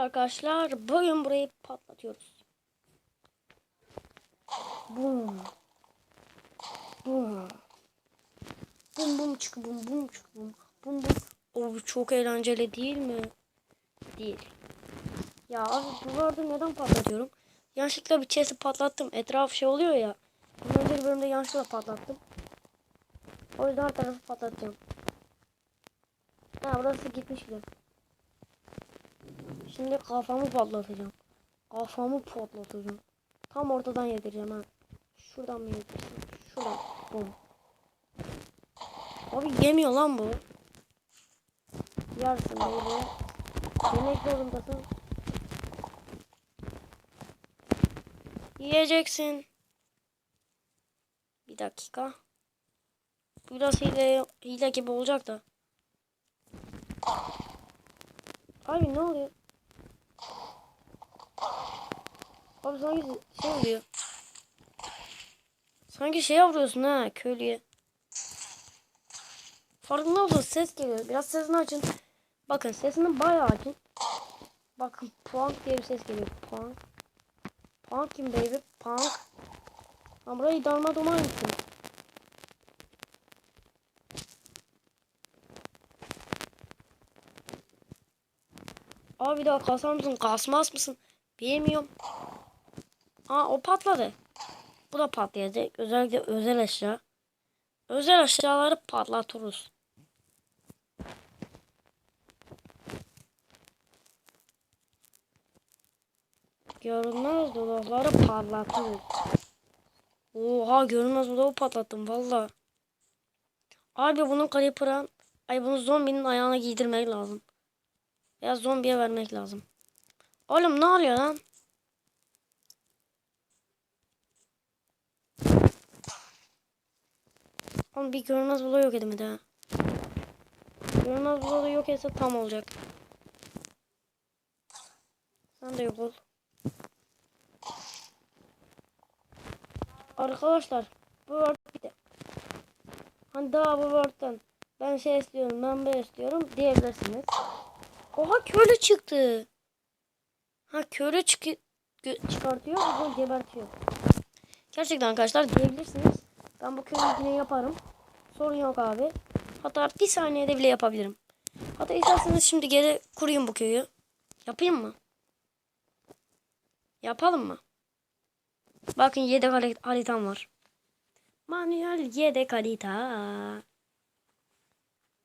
Arkadaşlar bugün burayı patlatıyoruz. Bum. Bum. Bum bum çık bum bum çık bum. Bum bum. O çok eğlenceli değil mi? Değil. Ya abi bu arada neden patlatıyorum? Yanlışlıkla bir chest'i patlattım. Etraf şey oluyor ya. Bundan önceki bölümde yanlışlıkla patlattım. O yüzden her tarafı patlatacağım. Ha burası gitmiş bile. Şimdi kafamı patlatacağım. Kafamı patlatacağım. Tam ortadan yedireceğim ha. Şuradan mı yedirsem? Şuradan. Bum. Abi yemiyor lan bu. Yersin böyle. Yemek zorundasın. Yiyeceksin. Bir dakika. Biraz hile, hile gibi olacak da. Abi ne oluyor? Abi sanki şey oluyor. Sanki şey yapıyorsun ha köylüye. Farkında mısın? Ses geliyor. Biraz sesini açın. Bakın sesini bayağı açın. Bakın punk diye bir ses geliyor. Punk. Punk kim baby? Punk. Ha burayı darmadağın ettin. Abi bir daha kasar mısın? Kasmaz mısın? Bilmiyorum. Aa o patladı. Bu da patlayacak. Özellikle özel eşya. Özel eşyaları patlatırız. Görünmez dolapları patlatırız. Oha görünmez dolabı patlattım valla. Abi bunun Creeper'a ay bunu zombinin ayağına giydirmek lazım. Ya zombiye vermek lazım. Oğlum ne oluyor lan? Oğlum bir görünmez bula yok edemedi ha. Görünmez da yok etse tam olacak. Sen de yok ol. Arkadaşlar bu word bitti. Hani daha bu word'dan ben şey istiyorum ben böyle istiyorum diyebilirsiniz. Oha köylü çıktı. Ha köylü çık çıkartıyor bunu gebertiyor. Gerçekten arkadaşlar diyebilirsiniz. Ben bu köyü yine yaparım. Sorun yok abi. Hatta bir saniyede bile yapabilirim. Hatta isterseniz şimdi geri kurayım bu köyü. Yapayım mı? Yapalım mı? Bakın yedek harit haritam var. Manuel yedek harita.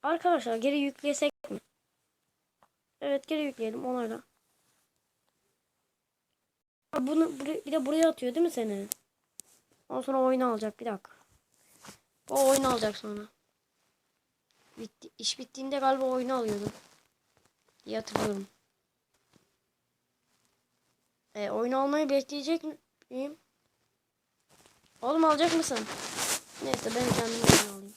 Arkadaşlar geri yüklesek mi? Evet geri yükleyelim onayla. Bunu bir de buraya atıyor değil mi seni? Ondan sonra oyunu alacak bir dakika. O oyunu alacak sonra. Bitti, iş bittiğinde galiba oyunu alıyordu. diye hatırlıyorum. E, oyunu almayı bekleyecek miyim? Oğlum alacak mısın? Neyse ben kendim oyunu alayım.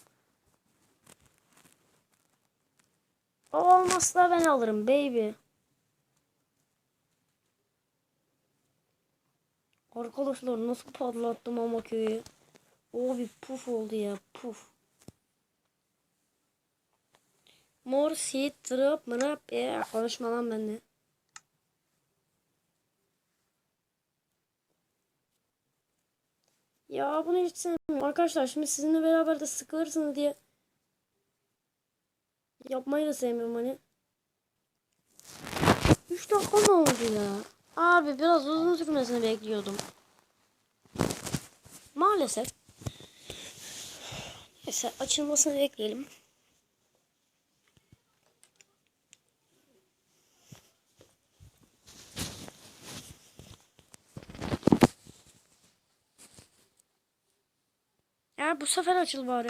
O olmazsa ben alırım baby. Arkadaşlar nasıl patlattım ama köyü. O bir puf oldu ya puf. Mor seed drop mırap e konuşma lan benimle. Ya bunu hiç sevmiyorum. Arkadaşlar şimdi sizinle beraber de sıkılırsınız diye yapmayı da sevmiyorum hani. 3 dakika mı oldu ya? Abi biraz uzun sürmesini bekliyordum. Maalesef. Neyse açılmasını bekleyelim. Ya bu sefer açıl bari.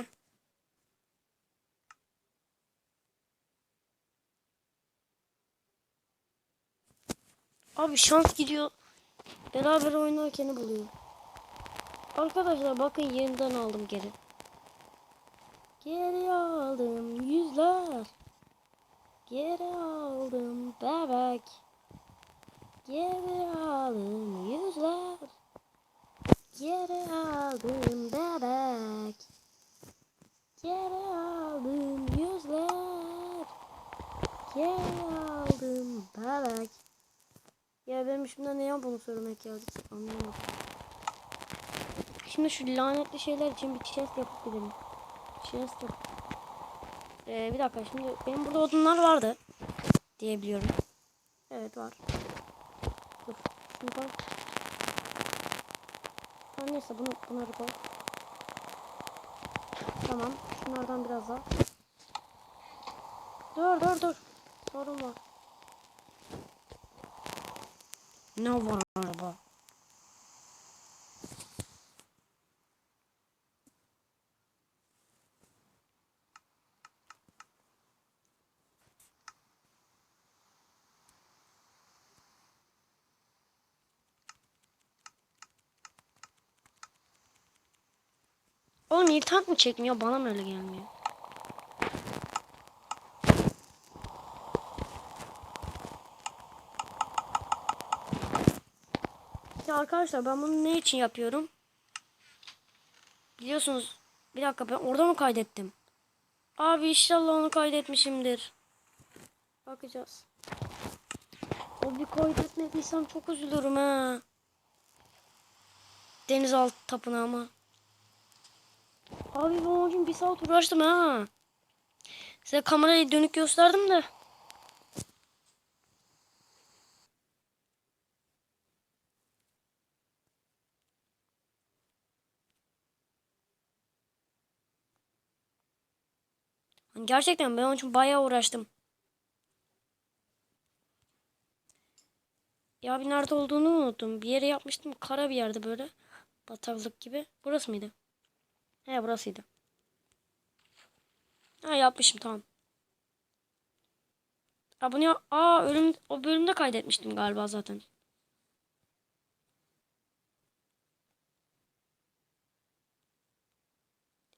Abi şans gidiyor. Beraber oynarken buluyor. Arkadaşlar bakın yeniden aldım geri. Geri aldım yüzler. Geri aldım bebek. Geri aldım yüzler. Geri aldım bebek. Geri aldım yüzler. Geri aldım bebek. Ya benim işimden ne ya bunu söylemek ya? Anlamadım. Şimdi şu lanetli şeyler için bir chest yapıp gidelim. Yap. Ee, bir dakika şimdi benim burada odunlar vardı. Diyebiliyorum. Evet var. Dur. Şunu. Ha, neyse bunu, bunları koy. Tamam. Şunlardan biraz daha. Dur dur dur. Sorun var. Ne var araba? Oğlum irtibat mı çekmiyor? Bana mı öyle gelmiyor? Ya arkadaşlar ben bunu ne için yapıyorum? Biliyorsunuz bir dakika ben orada mı kaydettim? Abi inşallah onu kaydetmişimdir. Bakacağız. O bir kaydetmediysem çok üzülürüm ha. Denizaltı tapınağı mı? Abi ben için bir saat uğraştım ha. Size kamerayı dönük gösterdim de. Gerçekten ben onun için bayağı uğraştım. Ya bir nerede olduğunu unuttum. Bir yere yapmıştım. Kara bir yerde böyle. Bataklık gibi. Burası mıydı? He burasıydı. Ha yapmışım tamam. Ya Aa ölüm o bölümde kaydetmiştim galiba zaten.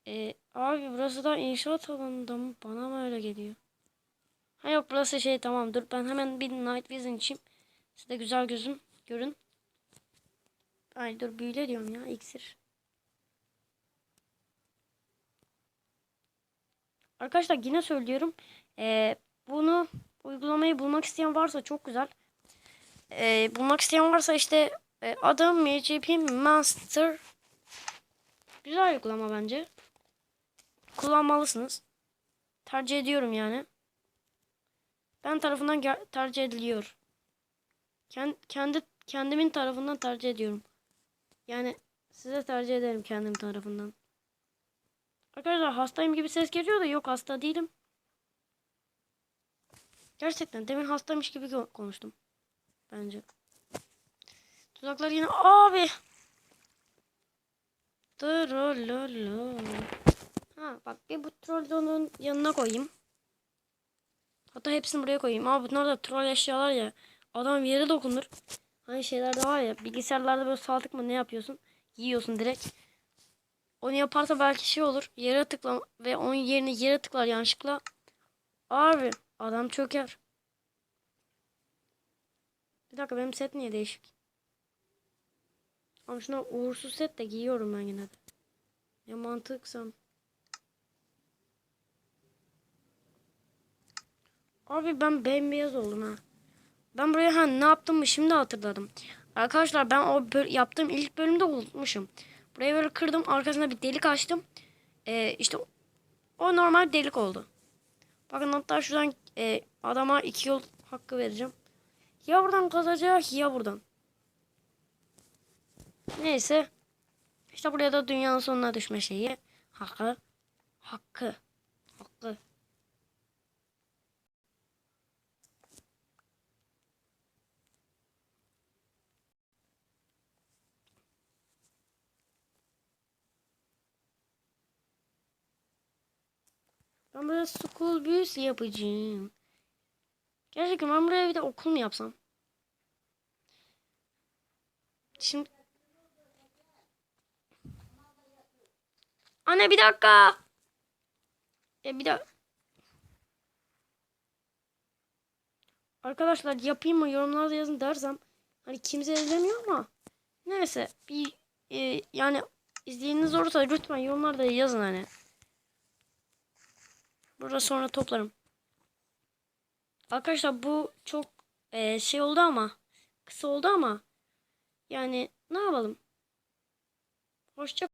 Ee, abi burası da inşaat alanında mı? Bana mı öyle geliyor? Ha yok burası şey tamam dur ben hemen bir night vision içeyim. Siz de güzel gözüm görün. Ay dur büyüle diyorum ya iksir. Arkadaşlar yine söylüyorum. Ee, bunu uygulamayı bulmak isteyen varsa çok güzel. Ee, bulmak isteyen varsa işte e, adım MCP Master. Güzel uygulama bence. Kullanmalısınız. Tercih ediyorum yani. Ben tarafından tercih ediliyor. Kend, kendi kendimin tarafından tercih ediyorum. Yani size tercih ederim kendim tarafından. Arkadaşlar hastayım gibi ses geliyor da yok hasta değilim. Gerçekten demin hastaymış gibi ko- konuştum. Bence. Tuzaklar yine abi. Trollolo. Ha bak bir bu trollonun yanına koyayım. Hatta hepsini buraya koyayım. Ama bunlar da troll eşyalar ya. Adam yere dokunur. Hani şeylerde var ya bilgisayarlarda böyle sağ tıkma ne yapıyorsun? Yiyorsun direkt. Onu yaparsa belki şey olur. Yere tıkla ve onun yerine yere tıklar yanlışlıkla. Abi adam çöker. Bir dakika benim set niye değişik? Ama şuna uğursuz set de giyiyorum ben yine de. Ya mantıksam. Abi ben bembeyaz oldum ha. Ben buraya ha ne yaptım mı şimdi hatırladım. Arkadaşlar ben o yaptığım ilk bölümde unutmuşum. Burayı böyle kırdım. Arkasına bir delik açtım. Ee, işte o normal delik oldu. Bakın hatta şuradan e, adama iki yol hakkı vereceğim. Ya buradan kazacak ya buradan. Neyse. İşte buraya da dünyanın sonuna düşme şeyi. Hakkı. Hakkı. Hakkı. Ben böyle school büyüsü yapacağım. Gerçekten ben buraya bir de okul mu yapsam? Şimdi... Anne bir dakika. E bir dakika. Arkadaşlar yapayım mı yorumlarda yazın dersem hani kimse izlemiyor ama neyse bir e, yani izleyeniniz olursa lütfen yorumlarda yazın hani. Burada sonra toplarım. Arkadaşlar bu çok e, şey oldu ama kısa oldu ama yani ne yapalım? Hoşça